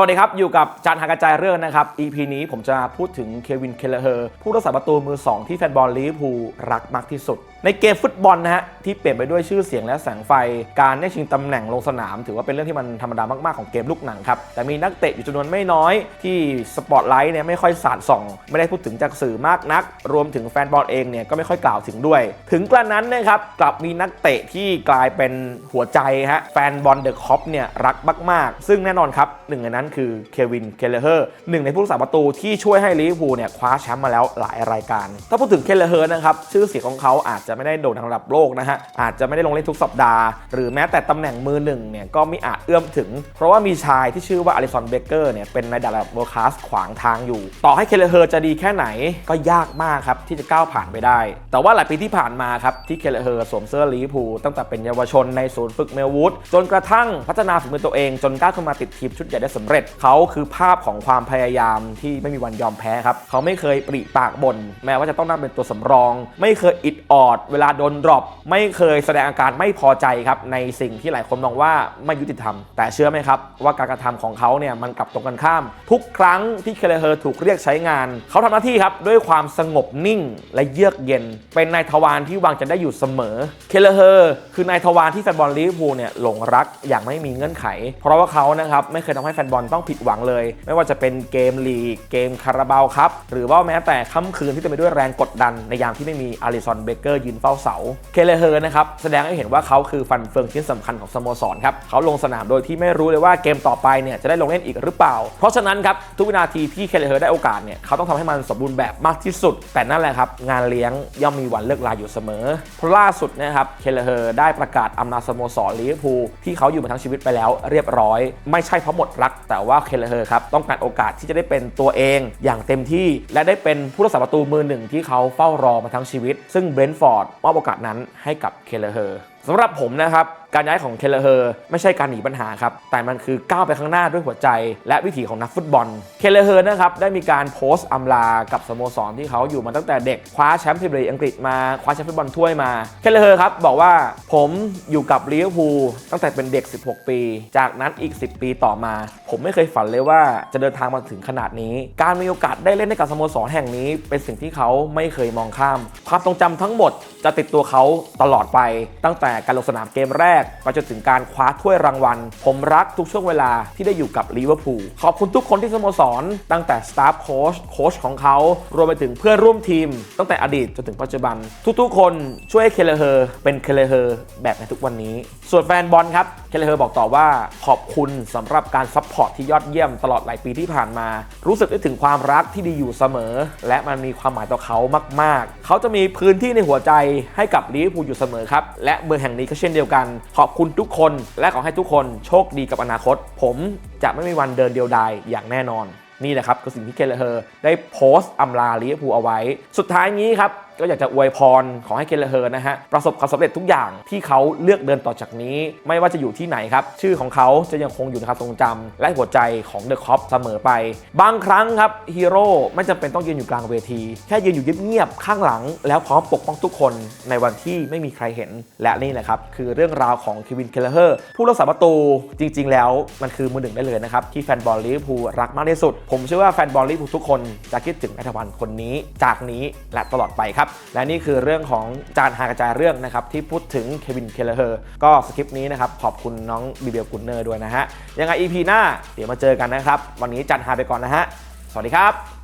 วัสดีครับ อยู่กับจานหากระจายเรื่องนะครับ EP นี้ผมจะพูดถึงเควิน เคลเลอร์ผู้รักษาประตูมือ 2 ที่แฟนบอลลิเวอร์พูลรักมากที่สุด ในเกมฟุตบอลนะฮะ ที่เปลี่ยนไปด้วยชื่อเสียงและแสงไฟ การได้ชิงตำแหน่งลงสนาม ถือว่าเป็นเรื่องที่มันธรรมดามาก ๆ ของเกมลูกหนังครับ แต่มีนักเตะอยู่จำนวนไม่น้อย ที่สปอตไลท์เนี่ยไม่ค่อยสาดส่อง ไม่ได้พูดถึงจากสื่อมากนัก รวมถึงแฟนบอลเองเนี่ยก็ไม่ค่อยกล่าวถึงด้วย ถึงกระนั้นนะครับกลับมีนักเตะที่กลายเป็นหัวใจฮะแฟนบอลเดอะคอปเนี่ยรักมาก ๆ ซึ่งแน่นอนครับหนึ่งในนั้นคือเควิน เคลเลอร์หนึ่งในผู้รักษาประตูที่ช่วยให้ลิเวอร์พูลเนี่ยคว้าแชมป์มาแล้วหลายรายการ ถ้าพูดถึงเคลเลอร์นะครับชื่อเสียงของเขาอาจจะไม่ได้โด่งดังระดับโลกนะฮะอาจจะไม่ได้ลงเล่นทุกสัปดาห์ หรือแม้แต่ตำแหน่งมือหนึ่งเนี่ยก็ไม่อาจเอื้อมถึง เพราะว่ามีชายที่ชื่อว่าอลิสันเบเกอร์เนี่ยเป็นในระดับเวอร์คลาสขวางทางอยู่ ต่อให้เคลเลอร์จะดีแค่ไหนก็ยากมากครับที่จะก้าวผ่านไปได้ แต่ว่าหลายปีที่ผ่านมาครับที่เคลเลอร์สวมเสื้อลิเวอร์พูลตั้งแต่เป็นเยาวชนในศูนย์ฝึกเมลวูดจนกระทั่งพัฒนาฝีมือตัวเองจนก้าวขึ้นมาติดทีมชุดใหญ่ได้สำเร็จเขาคือภาพของความพยายามที่ไม่มีวันยอมแพ้ครับเขาไม่เคยปริปากบ่นแม้ว่าจะต้องนั่งเป็นตัวสำรอง ไม่เคยอิดออด เวลาโดนดรอปไม่เคยแสดงอาการไม่พอใจครับในสิ่งที่หลายคนมองว่าไม่ยุติธรรม แต่เชื่อไหมครับ ว่าการกระทำของเขาเนี่ยมันกลับตรงกันข้าม ทุกครั้งที่เคเลเฮอร์ถูกเรียกใช้งาน เขาทำหน้าที่ครับด้วยความสงบนิ่งและเยือกเย็น เป็นนายทวารที่วางใจได้อยู่เสมอ เคเลเฮอร์คือนายทวารที่แฟนบอลลิเวอร์พูลเนี่ยหลงรักอย่างไม่มีเงื่อนไข เพราะว่าเขานะครับไม่เคยทำให้แฟนบอลต้องผิดหวังเลย ไม่ว่าจะเป็นเกมลีกเกมคาราบาวครับหรือว่าแม้แต่ค่ำคืนที่เต็มไปด้วยแรงกดดัน ในยามที่ไม่มีอาริสันเบเกอร์ยืนเฝ้าเสาเคเลเฮอร์นะครับแสดงให้เห็นว่าเขาคือฟันเฟืองชิ้นสำคัญของสโมสรครับเขาลงสนามโดยที่ไม่รู้เลยว่าเกมต่อไปเนี่ยจะได้ลงเล่นอีกหรือเปล่า เพราะฉะนั้นครับทุกวินาทีที่เคเลเฮอร์ได้โอกาสเนี่ยเขาต้องทำให้มันสมบูรณ์แบบมากที่สุด แต่นั่นแหละครับงานเลี้ยงย่อมมีวันเลิกลาอยู่เสมอเพราะล่าสุดนะครับเคเลเฮอร์ได้ประกาศอำนาจสโมสรลิเวอร์พูลที่เขาอยู่มาทั้งชีวิตไปแล้วเรียบร้อย ไม่ใช่เพราะหมดรักแต่ว่าเคเลเฮอร์ครับต้องการโอกาสที่จะได้เป็นตัวเองอย่างเต็มที่ และได้เป็นผู้รักษาประตูมือหนึ่งที่เขาเฝ้ารอมาทั้งชีวิต ซึ่งเบรนท์ฟอร์ดมอบโอกาสนั้นให้กับเคเลเฮอร์สำหรับผมนะครับ การย้ายของเคเลเฮอร์ไม่ใช่การหนีปัญหาครับ แต่มันคือก้าวไปข้างหน้าด้วยหัวใจ และวิถีของนักฟุตบอล เคเลเฮอร์นะครับได้มีการโพสต์อำลากับสโมสรที่เขาอยู่มาตั้งแต่เด็ก คว้าแชมป์พรีเมียร์ลีกอังกฤษมาคว้าแชมป์ฟุตบอลถ้วยมา เคเลเฮอร์ครับบอกว่าผมอยู่กับลิเวอร์พูลตั้งแต่เป็นเด็ก 16 ปี จากนั้นอีก 10 ปีต่อมา ผมไม่เคยฝันเลยว่าจะเดินทางมาถึงขนาดนี้ การมีโอกาสได้เล่นให้กับสโมสรแห่งนี้ เป็นสิ่งที่เขาไม่เคยมองข้าม ความทรงจำทั้งหมดจะติดตัวเขาตลอดไปตั้งแต่การลงสนามเกมแรกไปจนถึงการคว้าถ้วยรางวัล ผมรักทุกช่วงเวลาที่ได้อยู่กับลิเวอร์พูลขอบคุณทุกคนที่สโมสร ตั้งแต่สตาฟโค้ชโค้ชของเขารวมไปถึงเพื่อนร่วมทีม ตั้งแต่อดีตจนถึงปัจจุบัน ทุกๆ คนช่วยให้เคเลเฮอร์เป็นเคเลเฮอร์แบบในทุกวันนี้ ส่วนแฟนบอลครับเคเลเฮอร์บอกต่อว่าขอบคุณสำหรับการซัพพอร์ตที่ยอดเยี่ยมตลอดหลายปีที่ผ่านมา รู้สึกได้ถึงความรักที่ดีอยู่เสมอ และมันมีความหมายต่อเขามาก ๆ เขาจะมีพื้นที่ในหัวใจให้กับลิเวอร์พูลอยู่เสมอครับและเมื่อแห่งนี้ก็เช่นเดียวกัน ขอบคุณทุกคน และขอให้ทุกคนโชคดีกับอนาคต ผมจะไม่มีวันเดินเดียวดายอย่างแน่นอน นี่แหละครับคือสิ่งที่เคเลเฮอร์ได้โพสต์อำลาลิเวอร์พูลเอาไว้ สุดท้ายนี้ครับก็อยากจะอวยพรขอให้เคเลเฮอร์นะฮะประสบความสำเร็จทุกอย่างที่เขาเลือกเดินต่อจากนี้ ไม่ว่าจะอยู่ที่ไหนครับ ชื่อของเขาจะยังคงอยู่ในความทรงจำและหัวใจของเดอะคอปเสมอไป บางครั้งครับฮีโร่ไม่จำเป็นต้องยืนอยู่กลางเวที แค่ยืนอยู่เงียบๆข้างหลัง แล้วพร้อมปกป้องทุกคนในวันที่ไม่มีใครเห็น และนี่แหละครับคือเรื่องราวของเควินเคเลเฮอร์ผู้รักษาประตูจริง ๆ แล้วมันคือมือหนึ่งได้เลยนะครับที่แฟนบอลลิเวอร์พูลรักมากที่สุดผมเชื่อว่าแฟนบอลลิเวอร์พูลทุกคนจะคิดถึงนัทวันคนนี้จากนี้และตลอดไปครับ และนี่คือเรื่องของจานหากระจายเรื่องนะครับที่พูดถึงเควินเคเลเฮอร์ก็สคริปต์นี้นะครับขอบคุณน้องบีเบลกุนเนอร์ด้วยนะฮะยังไง EP หน้าเดี๋ยวมาเจอกันนะครับ วันนี้จันหาไปก่อนนะฮะสวัสดีครับ